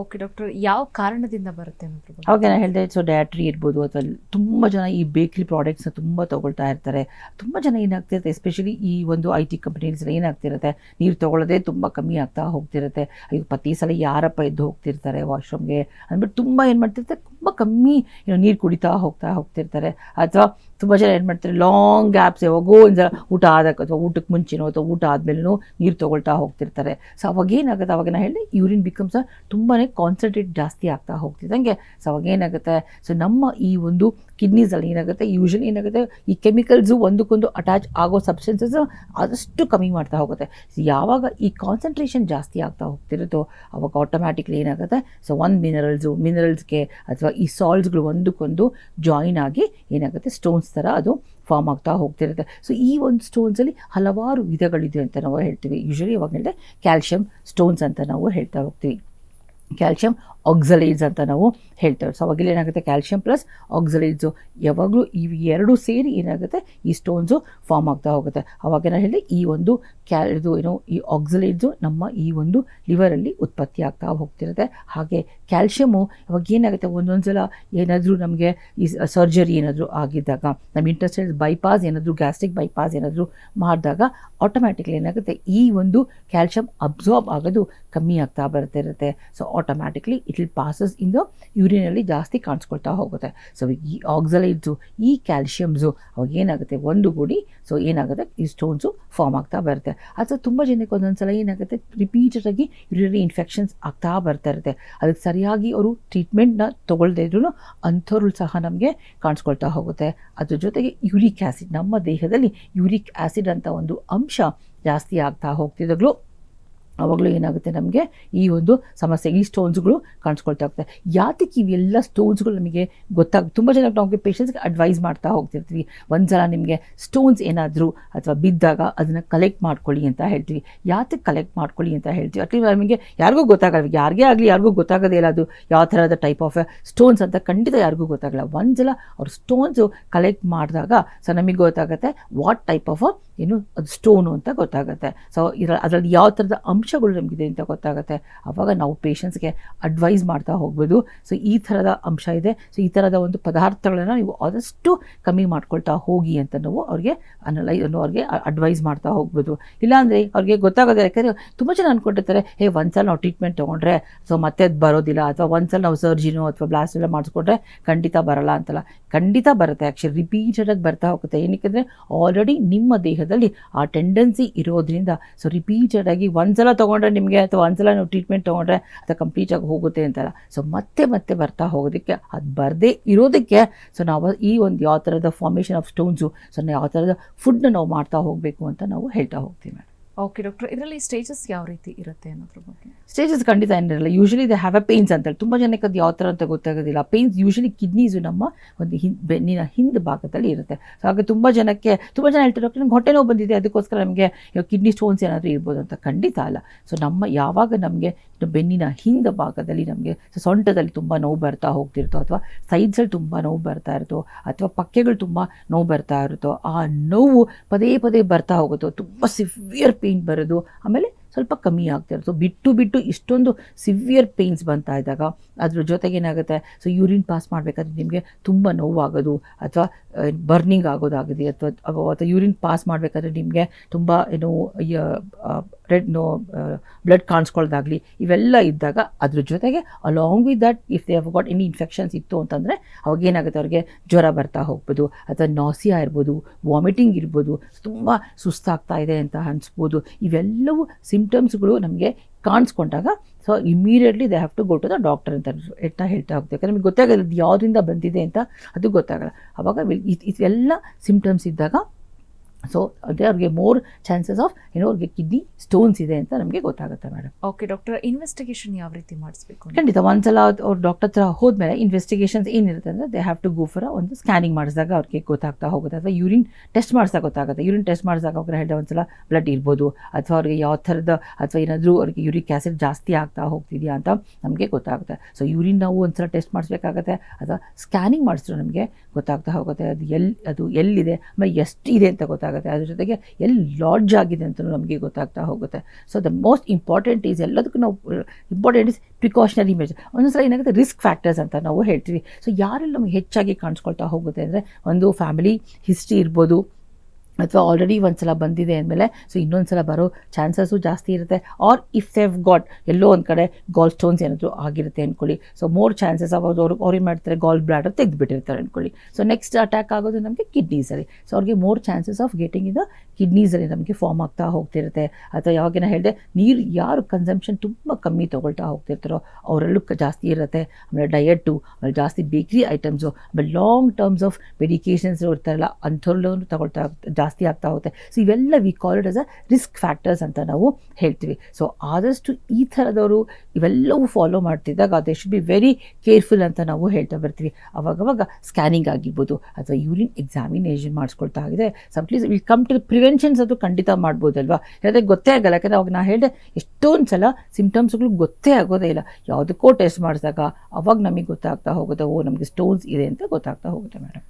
Okay doctor ಯಾವ ಕಾರಣದಿಂದ ಬರುತ್ತೆ ಅವಾಗ ನಾನು ಹೇಳಿದೆ ಸೊ ಡಯಾಟ್ರಿ ಇರ್ಬೋದು, ಅಥವಾ ತುಂಬ ಜನ ಈ ಬೇಕ್ರಿ ಪ್ರಾಡಕ್ಟ್ಸ್ನ ತುಂಬ ತೊಗೊಳ್ತಾ ಇರ್ತಾರೆ. ತುಂಬ ಜನ ಏನಾಗ್ತಿರುತ್ತೆ ಎಸ್ಪೆಷಲಿ ಈ ಒಂದು ಐ ಟಿ ಕಂಪ್ನೀಸ್ ಏನಾಗ್ತಿರುತ್ತೆ ನೀರು ತೊಗೊಳ್ಳೋದೇ ತುಂಬ ಕಮ್ಮಿ ಆಗ್ತಾ ಹೋಗ್ತಿರುತ್ತೆ. ಅಯ್ಯೋ, ಪ್ರತಿ ಸಲ ಯಾರಪ್ಪ ಎದ್ದು ಹೋಗ್ತಿರ್ತಾರೆ ವಾಶ್ರೂಮ್ಗೆ ಅಂದ್ಬಿಟ್ಟು ತುಂಬ ಏನು ಮಾಡ್ತಿರ್ತಾರೆ, ತುಂಬ ಕಮ್ಮಿ ಏನೋ ನೀರು ಕುಡಿತಾ ಹೋಗ್ತಾ ಹೋಗ್ತಿರ್ತಾರೆ. ಅಥವಾ ತುಂಬ ಜನ ಏನು ಮಾಡ್ತಾರೆ ಲಾಂಗ್ ಗ್ಯಾಪ್ಸ್ ಯಾವಾಗೋ ಒಂದು ಊಟ ಆದಕ್ಕೆ ಅಥವಾ ಊಟಕ್ಕೆ ಮುಂಚೆನೋ ಅಥವಾ ಊಟ ಆದಮೇಲೂ ನೀರು ತೊಗೊಳ್ತಾ ಹೋಗ್ತಿರ್ತಾರೆ. ಸೊ ಅವಾಗ ಏನಾಗುತ್ತೆ ಅವಾಗ ನಾನು ಹೇಳಿದೆ ಯೂರಿನ್ ಬಿಕಮ್ಸ್ ತುಂಬಾ ಕಾನ್ಸಂಟ್ರೇಟ್ ಜಾಸ್ತಿ ಆಗ್ತಾ ಹೋಗ್ತಿದ್ದಂಗೆ ಸೊ ಅವಾಗ ಏನಾಗುತ್ತೆ? ಸೊ ನಮ್ಮ ಈ ಒಂದು ಕಿಡ್ನೀಸಲ್ಲಿ ಏನಾಗುತ್ತೆ? ಯೂಶಲಿ ಏನಾಗುತ್ತೆ? ಈ ಕೆಮಿಕಲ್ಸು ಒಂದಕ್ಕೊಂದು ಅಟ್ಯಾಚ್ ಆಗೋ ಸಬ್ಸ್ಟೆನ್ಸಸ್ ಆದಷ್ಟು ಕಮ್ಮಿ ಮಾಡ್ತಾ ಹೋಗುತ್ತೆ. ಯಾವಾಗ ಈ ಕಾನ್ಸಂಟ್ರೇಷನ್ ಜಾಸ್ತಿ ಆಗ್ತಾ ಹೋಗ್ತಿರುತ್ತೋ ಅವಾಗ ಆಟೋಮ್ಯಾಟಿಕ್ಲಿ ಏನಾಗುತ್ತೆ? ಸೊ ಒಂದು ಮಿನರಲ್ಸು ಮಿನರಲ್ಸ್ಗೆ ಅಥವಾ ಈ ಸಾಲ್ಟ್ಸ್ಗಳು ಒಂದಕ್ಕೊಂದು ಜಾಯಿನ್ ಆಗಿ ಏನಾಗುತ್ತೆ? ಸ್ಟೋನ್ಸ್ ಥರ ಅದು ಫಾರ್ಮ್ ಆಗ್ತಾ ಹೋಗ್ತಿರುತ್ತೆ. ಸೊ ಈ ಒಂದು ಸ್ಟೋನ್ಸಲ್ಲಿ ಹಲವಾರು ವಿಧಗಳಿದೆ ಅಂತ ನಾವು ಹೇಳ್ತೀವಿ. ಯೂಶಲಿ ಅವಾಗ ಹೇಳಿದೆ? ಕ್ಯಾಲ್ಶಿಯಂ ಸ್ಟೋನ್ಸ್ ಅಂತ ನಾವು ಹೇಳ್ತಾ ಹೋಗ್ತೀವಿ. ಕ್ಯಾಲ್ಶಿಯಂ ಆಕ್ಸಲೈಡ್ಸ್ ಅಂತ ನಾವು ಹೇಳ್ತೇವೆ. ಸೊ ಅವಾಗೆಲ್ಲ ಏನಾಗುತ್ತೆ? ಕ್ಯಾಲ್ಶಿಯಂ ಪ್ಲಸ್ ಆಕ್ಸಲೈಡ್ಸು ಯಾವಾಗಲೂ ಇವು ಎರಡು ಸೇರಿ ಏನಾಗುತ್ತೆ? ಈ ಸ್ಟೋನ್ಸು ಫಾರ್ಮ್ ಆಗ್ತಾ ಹೋಗುತ್ತೆ. ಅವಾಗ ನಾನು ಹೇಳಿ ಈ ಒಂದು ಕ್ಯಾಲ್ ಇದು, ಏನು, ಈ ಆಕ್ಸಲೈಡ್ಸು ನಮ್ಮ ಈ ಒಂದು ಲಿವರಲ್ಲಿ ಉತ್ಪತ್ತಿ ಆಗ್ತಾ ಹೋಗ್ತಿರುತ್ತೆ. ಹಾಗೆ ಕ್ಯಾಲ್ಶಿಯಮು ಅವಾಗ ಏನಾಗುತ್ತೆ? ಒಂದೊಂದು ಸಲ ಏನಾದರೂ ನಮಗೆ ಈ ಸರ್ಜರಿ ಏನಾದರೂ ಆಗಿದ್ದಾಗ, ನಮ್ಮ ಇಂಟೆಸ್ಟೈಲ್ ಬೈಪಾಸ್ ಏನಾದರೂ ಗ್ಯಾಸ್ಟ್ರಿಕ್ ಬೈಪಾಸ್ ಏನಾದರೂ ಮಾಡಿದಾಗ ಆಟೋಮ್ಯಾಟಿಕ್ಲಿ ಏನಾಗುತ್ತೆ? ಈ ಒಂದು ಕ್ಯಾಲ್ಶಿಯಂ ಅಬ್ಸಾರ್ಬ್ ಆಗೋದು ಕಮ್ಮಿ ಆಗ್ತಾ ಬರ್ತಿರುತ್ತೆ. So automatically it will passes in the ಯೂರಿನಲ್ಲಿ ಜಾಸ್ತಿ ಕಾಣಿಸ್ಕೊಳ್ತಾ ಹೋಗುತ್ತೆ. ಸೊ ಈ ಆಕ್ಸಲೈಡ್ಸು ಈ ಕ್ಯಾಲ್ಶಿಯಮ್ಸು ಅವಾಗ ಏನಾಗುತ್ತೆ? ಒಂದು ಗೂಡಿ ಸೊ ಏನಾಗುತ್ತೆ? ಈ ಸ್ಟೋನ್ಸು ಫಾರ್ಮ್ ಆಗ್ತಾ ಬರುತ್ತೆ. ಅಥವಾ ತುಂಬ ಜನಕ್ಕೆ ಒಂದೊಂದು ಸಲ ಏನಾಗುತ್ತೆ ರಿಪೀಟೆಡಾಗಿ ಯೂರಿನರಿ ಇನ್ಫೆಕ್ಷನ್ಸ್ ಆಗ್ತಾ ಬರ್ತಾ ಇರುತ್ತೆ. ಅದಕ್ಕೆ ಸರಿಯಾಗಿ ಅವರು ಟ್ರೀಟ್ಮೆಂಟ್ನ ತೊಗೊಳ್ದೇ ಇದ್ರೂ ಅಂಥವ್ರು ಸಹ ನಮಗೆ ಕಾಣಿಸ್ಕೊಳ್ತಾ ಹೋಗುತ್ತೆ. ಅದ್ರ ಜೊತೆಗೆ ಯೂರಿಕ್ ಆ್ಯಸಿಡ್ ನಮ್ಮ ದೇಹದಲ್ಲಿ ಯೂರಿಕ್ ಆ್ಯಸಿಡ್ ಅಂತ ಒಂದು ಅಂಶ ಜಾಸ್ತಿ ಆಗ್ತಾ ಹೋಗ್ತಿದ್ದಾಗಲೂ ಆವಾಗಲೂ ಏನಾಗುತ್ತೆ ನಮಗೆ ಈ ಒಂದು ಸಮಸ್ಯೆ, ಈ ಸ್ಟೋನ್ಸ್ಗಳು ಕಾಣಿಸ್ಕೊಳ್ತಾ ಹೋಗ್ತವೆ ಯಾತಕ್ಕೆ ಇವೆಲ್ಲ ಸ್ಟೋನ್ಸ್ಗಳು ನಮಗೆ ಗೊತ್ತಾಗ, ತುಂಬ ಜನ ನಮಗೆ ಪೇಷಂಟ್ಸ್ಗೆ ಅಡ್ವೈಸ್ ಮಾಡ್ತಾ ಹೋಗ್ತಿರ್ತೀವಿ. ಒಂದು ಸಲ ನಿಮಗೆ ಸ್ಟೋನ್ಸ್ ಏನಾದರೂ ಅಥವಾ ಬಿದ್ದಾಗ ಅದನ್ನು ಕಲೆಕ್ಟ್ ಮಾಡ್ಕೊಳ್ಳಿ ಅಂತ ಹೇಳ್ತೀವಿ. ಯಾತಕ್ಕೆ ಕಲೆಕ್ಟ್ ಮಾಡ್ಕೊಳ್ಳಿ ಅಂತ ಹೇಳ್ತೀವಿ? ಅಟ್ಲೀಸ್ಟ್ ನಮಗೆ ಯಾರಿಗೂ ಗೊತ್ತಾಗಲ್ಲ. ಯಾರಿಗೇ ಆಗಲಿ, ಯಾರಿಗೂ ಗೊತ್ತಾಗೋದೇ ಇಲ್ಲ. ಅದು ಯಾವ ಥರದ ಟೈಪ್ ಆಫ್ ಸ್ಟೋನ್ಸ್ ಅಂತ ಖಂಡಿತ ಯಾರಿಗೂ ಗೊತ್ತಾಗಲ್ಲ. ಒಂದು ಸಲ ಅವ್ರು ಸ್ಟೋನ್ಸು ಕಲೆಕ್ಟ್ ಮಾಡಿದಾಗ ಸೊ ನಮಗೆ ಗೊತ್ತಾಗುತ್ತೆ ವಾಟ್ ಟೈಪ್ ಆಫ್ ಏನು ಅದು ಸ್ಟೋನು ಅಂತ ಗೊತ್ತಾಗುತ್ತೆ. ಸೊ ಇದರ ಅದರಲ್ಲಿ ಯಾವ ಥರದ ಅಂಶಗಳು ನಮಗಿದೆ ಅಂತ ಗೊತ್ತಾಗುತ್ತೆ. ಆವಾಗ ನಾವು ಪೇಷಂಟ್ಸ್ಗೆ ಅಡ್ವೈಸ್ ಮಾಡ್ತಾ ಹೋಗ್ಬೋದು. ಸೊ ಈ ಥರದ ಅಂಶ ಇದೆ. ಸೊ ಈ ಥರದ ಒಂದು ಪದಾರ್ಥಗಳನ್ನು ನೀವು ಆದಷ್ಟು ಕಮ್ಮಿ ಮಾಡ್ಕೊಳ್ತಾ ಹೋಗಿ ಅಂತ ನಾವು ಅವ್ರಿಗೆ ಅನಲೈ ಅವ್ರಿಗೆ ಅಡ್ವೈಸ್ ಮಾಡ್ತಾ ಹೋಗ್ಬೋದು. ಇಲ್ಲಾಂದರೆ ಅವ್ರಿಗೆ ಗೊತ್ತಾಗೋದು ಯಾಕಂದರೆ ತುಂಬ ಜನ ಅಂದ್ಕೊಂಡಿರ್ತಾರೆ ಹೇ, ಒಂದ್ಸಲ ನಾವು ಟ್ರೀಟ್ಮೆಂಟ್ ತೊಗೊಂಡ್ರೆ, ಸೊ ಮತ್ತೆ ಅದು ಬರೋದಿಲ್ಲ ಅಥವಾ ಒಂದ್ಸಲ ನಾವು ಸರ್ಜಿನೋ ಅಥವಾ ಬ್ಲಾಸ್ಟ್ ಎಲ್ಲ ಮಾಡಿಸ್ಕೊಂಡ್ರೆ ಖಂಡಿತ ಬರಲ್ಲ ಅಂತಲ್ಲ. ಖಂಡಿತ ಬರುತ್ತೆ ಆ್ಯಕ್ಚುಲಿ ರಿಪೀಟೆಡಾಗಿ ಬರ್ತಾ ಹೋಗುತ್ತೆ. ಏನಕ್ಕೆ ಅಂದರೆ ಆಲ್ರೆಡಿ ನಿಮ್ಮ ದೇಹದಲ್ಲಿ ಆ ಟೆಂಡೆನ್ಸಿ ಇರೋದ್ರಿಂದ ಸೊ ರಿಪೀಟೆಡಾಗಿ ಒಂದ್ಸಲ ತೊಗೊಂಡ್ರೆ ನಿಮಗೆ ಅಥವಾ ಒಂದ್ಸಲ ನೀವು ಟ್ರೀಟ್ಮೆಂಟ್ ತೊಗೊಂಡ್ರೆ ಅದು ಕಂಪ್ಲೀಟಾಗಿ ಹೋಗುತ್ತೆ ಅಂತಲ್ಲ ಸೊ ಮತ್ತೆ ಮತ್ತೆ ಬರ್ತಾ ಹೋಗೋದಕ್ಕೆ ಅದು ಬರದೇ ಇರೋದಕ್ಕೆ ಸೊ ನಾವು ಈ ಒಂದು ಯಾವ ಥರದ ಫಾರ್ಮೇಷನ್ ಆಫ್ ಸ್ಟೋನ್ಸು ಸೊ ಯಾವ ಥರದ ಫುಡ್ನ ನಾವು ಮಾಡ್ತಾ ಹೋಗಬೇಕು ಅಂತ ನಾವು ಹೇಳ್ತಾ ಹೋಗ್ತೀವಿ ಓಕೆ ಡಾಕ್ಟರ್ ಇದರಲ್ಲಿ ಸ್ಟೇಜಸ್ ಯಾವ ರೀತಿ ಇರುತ್ತೆ ಅನ್ನೋದ್ರ ಬಗ್ಗೆ? ಸ್ಟೇಜಸ್ ಖಂಡಿತ ಏನಿರಲ್ಲ. Usually they have a pains ಅಂತೇಳಿ. ತುಂಬ ಜನಕ್ಕೆ ಅದು ಯಾವ ಥರ ಅಂತ ಗೊತ್ತಾಗೋದಿಲ್ಲ. ಪೇನ್ಸ್ ಯೂಶಲಿ ಕಿಡ್ನೀಸು ನಮ್ಮ ಒಂದು ಹಿಂದ್ ಬೆನ್ನಿನ ಹಿಂದ್ ಭಾಗದಲ್ಲಿ ಇರುತ್ತೆ. ಸೊ ಹಾಗೆ ತುಂಬ ಜನಕ್ಕೆ, ತುಂಬ ಜನ ಹೇಳ್ತಾರೆ, ಡಾಕ್ಟರ್, ನಿಮ್ಗೆ ಹೊಟ್ಟೆ ನೋವು ಬಂದಿದೆ, ಅದಕ್ಕೋಸ್ಕರ ನಮಗೆ ಕಿಡ್ನಿ ಸ್ಟೋನ್ಸ್ ಏನಾದರೂ ಇರ್ಬೋದು ಅಂತ. ಖಂಡಿತ ಅಲ್ಲ. ಸೊ ನಮ್ಮ, ಯಾವಾಗ ನಮಗೆ ಬೆನ್ನಿನ ಹಿಂದ ಭಾಗದಲ್ಲಿ ನಮಗೆ ಸೊಂಟದಲ್ಲಿ ತುಂಬ ನೋವು ಬರ್ತಾ ಹೋಗ್ತಿರ್ತೋ ಅಥವಾ ಸೈಡ್ಸಲ್ಲಿ ತುಂಬ ನೋವು ಬರ್ತಾ ಇರುತ್ತೋ, ಅಥವಾ ಪಕ್ಕೆಗಳು ತುಂಬ ನೋವು ಬರ್ತಾ ಇರುತ್ತೋ, ಆ ನೋವು ಪದೇ ಪದೇ ಬರ್ತಾ ಹೋಗುತ್ತೋ, ತುಂಬ ಸಿವಿಯರ್ ಪೇಯ್ನ್ ಬರೋದು, ಆಮೇಲೆ ಸ್ವಲ್ಪ ಕಮ್ಮಿ ಆಗ್ತಿರೋದು ಬಿಟ್ಟು ಬಿಟ್ಟು ಇಷ್ಟೊಂದು ಸಿವಿಯರ್ ಪೇಯ್ನ್ಸ್ ಬಂತಾ ಇದ್ದಾಗ ಅದ್ರ ಜೊತೆಗೆ ಏನಾಗುತ್ತೆ? ಸೊ ಯೂರಿನ್ ಪಾಸ್ ಮಾಡಬೇಕಾದ್ರೆ ನಿಮಗೆ ತುಂಬ ನೋವಾಗೋದು ಅಥವಾ ಬರ್ನಿಂಗ್ ಆಗೋದಾಗಿದೆ ಅಥವಾ ಅಥವಾ ಯೂರಿನ್ ಪಾಸ್ ಮಾಡಬೇಕಾದ್ರೆ ನಿಮಗೆ ತುಂಬ, ಏನು ರೆಡ್ ನೋ ಬ್ಲಡ್ ಕಾಣಿಸ್ಕೊಳ್ಳೋದಾಗಲಿ ಇವೆಲ್ಲ ಇದ್ದಾಗ ಅದ್ರ ಜೊತೆಗೆ along with that if they have got any infections ಇತ್ತು ಅಂತಂದರೆ ಏನಾಗುತ್ತೆ ಅವ್ರಿಗೆ ಜ್ವರ ಬರ್ತಾ ಹೋಗ್ಬೋದು ಅಥವಾ ನಾಸಿಯಾ ಇರ್ಬೋದು ವಾಮಿಟಿಂಗ್ ಇರ್ಬೋದು, ತುಂಬ ಸುಸ್ತಾಗ್ತಾ ಇದೆ ಅಂತ ಅನಿಸ್ಬೋದು. ಇವೆಲ್ಲವೂ ಸಿಂಪ್ಟಮ್ಸ್ಗಳು ನಮಗೆ ಕಾಣಿಸ್ಕೊಂಡಾಗ so immediately they have to go to the doctor ಅಂತ ಅಂತ ಹೇಳ್ತಾ ಹೋಗ್ತಾರೆ ಯಾಕಂದ್ರೆ ನಮಗೆ ಗೊತ್ತಾಗಲ್ಲ ಇದು ಯಾವುದರಿಂದ ಬಂದಿದೆ ಅಂತ ಅದು ಗೊತ್ತಾಗಲ್ಲ. ಅವಾಗ ಇವೆಲ್ಲ ಸಿಂಪ್ಟಮ್ಸ್ ಇದ್ದಾಗ ಸೊ ಅದೇ ಅವ್ರಿಗೆ ಮೋರ್ ಚಾನ್ಸಸ್ ಆಫ್ ಏನೋ ಅವ್ರಿಗೆ ಕಿಡ್ನಿ ಸ್ಟೋನ್ಸ್ ಇದೆ ಅಂತ ನಮಗೆ ಗೊತ್ತಾಗುತ್ತೆ ಮೇಡಮ್ ಓಕೆ ಡಾಕ್ಟರ್ ಇನ್ವೆಸ್ಟಿಗೇಷನ್ ಯಾವ ರೀತಿ ಮಾಡಿಸ್ಬೇಕು ಖಂಡಿತ ಒಂದ್ಸಲ ಅವ್ರ ಡಾಕ್ಟರ್ ಹತ್ರ ಹೋದ್ಮೇಲೆ ಇನ್ವೆಸ್ಟಿಗೇಷನ್ಸ್ ಏನಿರುತ್ತೆ ಅಂದರೆ they have to go for ಒಂದು ಸ್ಕ್ಯಾನಿಂಗ್ ಮಾಡಿಸಿದಾಗ ಅವ್ರಿಗೆ ಗೊತ್ತಾಗ್ತಾ ಹೋಗುತ್ತೆ. ಅಥವಾ ಯೂರಿನ್ ಟೆಸ್ಟ್ ಮಾಡಿಸಿದಾಗ ಗೊತ್ತಾಗುತ್ತೆ. ಯೂರಿನ್ ಟೆಸ್ಟ್ ಮಾಡಿಸಿದಾಗ ಅವ್ರಿಗೆ ಹೇಳಿದ ಒಂದ್ಸಲ ಬ್ಲಡ್ ಇರ್ಬೋದು. ಅಥವಾ ಅವ್ರಿಗೆ ಯಾವ ಥರದ ಅಥವಾ ಏನಾದರೂ ಅವ್ರಿಗೆ ಯೂರಿಕ್ ಆ್ಯಸಿಡ್ ಜಾಸ್ತಿ ಆಗ್ತಾ ಹೋಗ್ತಿದೆಯಾ ಅಂತ ನಮಗೆ ಗೊತ್ತಾಗುತ್ತೆ. ಸೊ ಯೂರಿನ್ ನಾವು ಒಂದ್ಸಲ ಟೆಸ್ಟ್ ಮಾಡಿಸ್ಬೇಕಾಗತ್ತೆ. ಅಥವಾ ಸ್ಕ್ಯಾನಿಂಗ್ ಮಾಡಿಸಿದ್ರು ನಮಗೆ ಗೊತ್ತಾಗ್ತಾ ಹೋಗುತ್ತೆ. ಅದು ಎಲ್ಲಿ ಅದು ಎಲ್ಲಿದೆ ಆಮೇಲೆ ಇದೆ ಅಂತ ಗೊತ್ತಾಗುತ್ತೆ. ಗೊತ್ತಾಗುತ್ತೆ. ಅದ್ರ ಜೊತೆಗೆ ಎಲ್ಲಿ ಲಾಡ್ಜ್ ಆಗಿದೆ ಅಂತ ನಮಗೆ ಗೊತ್ತಾಗ್ತಾ ಹೋಗುತ್ತೆ. So the most important is ಎಲ್ಲದಕ್ಕೂ ನಾವು ಇಂಪಾರ್ಟೆಂಟ್ ಈಸ್ ಪ್ರಿಕಾಷನರಿ ಮೆಜರ್ ಒಂದೊಂದ್ಸಲ ಏನಾಗುತ್ತೆ? ರಿಸ್ಕ್ ಫ್ಯಾಕ್ಟರ್ಸ್ ಅಂತ ನಾವು ಹೇಳ್ತೀವಿ. ಸೊ ಯಾರೆಲ್ಲ ನಮಗೆ ಹೆಚ್ಚಾಗಿ ಕಾಣಿಸ್ಕೊಳ್ತಾ ಹೋಗುತ್ತೆ ಅಂದರೆ ಒಂದು ಫ್ಯಾಮಿಲಿ ಹಿಸ್ಟ್ರಿ ಇರ್ಬೋದು ಅಥವಾ ಆಲ್ರೆಡಿ ಒಂದು ಸಲ ಬಂದಿದೆ ಅಂದಮೇಲೆ ಸೊ ಇನ್ನೊಂದು ಸಲ ಬರೋ ಚಾನ್ಸಸ್ಸು ಜಾಸ್ತಿ ಇರುತ್ತೆ ಆರ್ ಇಫ್ ಸೇವ್ ಗಾಟ್ ಎಲ್ಲೋ ಒಂದು ಕಡೆ ಗಾಲ್ ಸ್ಟೋನ್ಸ್ ಏನಾದರೂ ಆಗಿರುತ್ತೆ ಅಂದ್ಕೊಳ್ಳಿ ಸೊ ಮೋರ್ ಚಾನ್ಸಸ್ ಅವಾಗ ಅವ್ರು ಅವ್ರು ಏನು ಮಾಡ್ತಾರೆ ಗಾಲ್ ಬ್ಲಾಡರ್ ತೆಗೆದುಬಿಟ್ಟಿರ್ತಾರೆ ಅಂದ್ಕೊಳ್ಳಿ ಸೊ ನೆಕ್ಸ್ಟ್ ಅಟ್ಯಾಕ್ ಆಗೋದು ನಮಗೆ ಕಿಡ್ನೀಸಲ್ಲಿ ಸೊ ಅವ್ರಿಗೆ ಮೋರ್ ಚಾನ್ಸಸ್ ಆಫ್ ಗೆಟಿಂಗ್ ಇದ ಕಿಡ್ನೀಸಲ್ಲಿ ನಮಗೆ ಫಾರ್ಮ್ ಆಗ್ತಾ ಹೋಗ್ತಿರುತ್ತೆ ಅಥವಾ ಯಾವಾಗಿನ ಹೇಳಿದೆ ನೀರು ಯಾರು ಕನ್ಸಂಪ್ಷನ್ ತುಂಬ ಕಮ್ಮಿ ತೊಗೊಳ್ತಾ ಹೋಗ್ತಿರ್ತಾರೋ ಅವರಲ್ಲೂ ಕ- ಜಾಸ್ತಿ ಇರುತ್ತೆ ಆಮೇಲೆ ಡಯಟು ಆಮೇಲೆ ಜಾಸ್ತಿ ಬೇಕ್ರಿ ಐಟಮ್ಸು ಆಮೇಲೆ ಲಾಂಗ್ ಟರ್ಮ್ಸ್ ಆಫ್ ಮೆಡಿಕೇಷನ್ಸ್ ಇರ್ತಾರಲ್ಲ ಅಂಥವ್ರಲ್ಲೂ ತಗೊಳ್ತಾ ಹೋಗ್ತ- ಜಾಸ್ತಿ ಆಗ್ತಾ ಹೋಗುತ್ತೆ. ಸೊ ಇವೆಲ್ಲ we call it as a risk factors ಅಂತ ನಾವು ಹೇಳ್ತೀವಿ. ಸೊ ಆದಷ್ಟು ಈ ಥರದವರು ಇವೆಲ್ಲವೂ follow ಮಾಡ್ತಿದ್ದಾಗ they should be very careful ಅಂತ ನಾವು ಹೇಳ್ತಾ ಬರ್ತೀವಿ. ಅವಾಗವಾಗ ಸ್ಕ್ಯಾನಿಂಗ್ ಆಗಿರ್ಬೋದು ಅಥವಾ ಯೂರಿನ್ ಎಕ್ಸಾಮಿನೇಷನ್ ಮಾಡಿಸ್ಕೊಳ್ತಾ ಆಗಿದೆ please will come to preventions ಅದು ಖಂಡಿತ ಮಾಡ್ಬೋದಲ್ವಾ? ಯಾಕಂದರೆ ಗೊತ್ತೇ ಆಗಲ್ಲ. ಯಾಕಂದರೆ ಅವಾಗ ನಾ ಹೇಳಿದೆ ಎಷ್ಟೊಂದು ಸಲ ಸಿಂಪ್ಟಮ್ಸ್ಗಳು ಗೊತ್ತೇ ಆಗೋದೇ ಇಲ್ಲ. ಯಾವುದಕ್ಕೋ ಟೆಸ್ಟ್ ಮಾಡಿಸಿದಾಗ ಅವಾಗ ನಮಗೆ ಗೊತ್ತಾಗ್ತಾ ಹೋಗುತ್ತೆ, ಓ, ನಮಗೆ ಸ್ಟೋನ್ಸ್ ಇದೆ ಅಂತ ಗೊತ್ತಾಗ್ತಾ ಹೋಗುತ್ತೆ ಮೇಡಮ್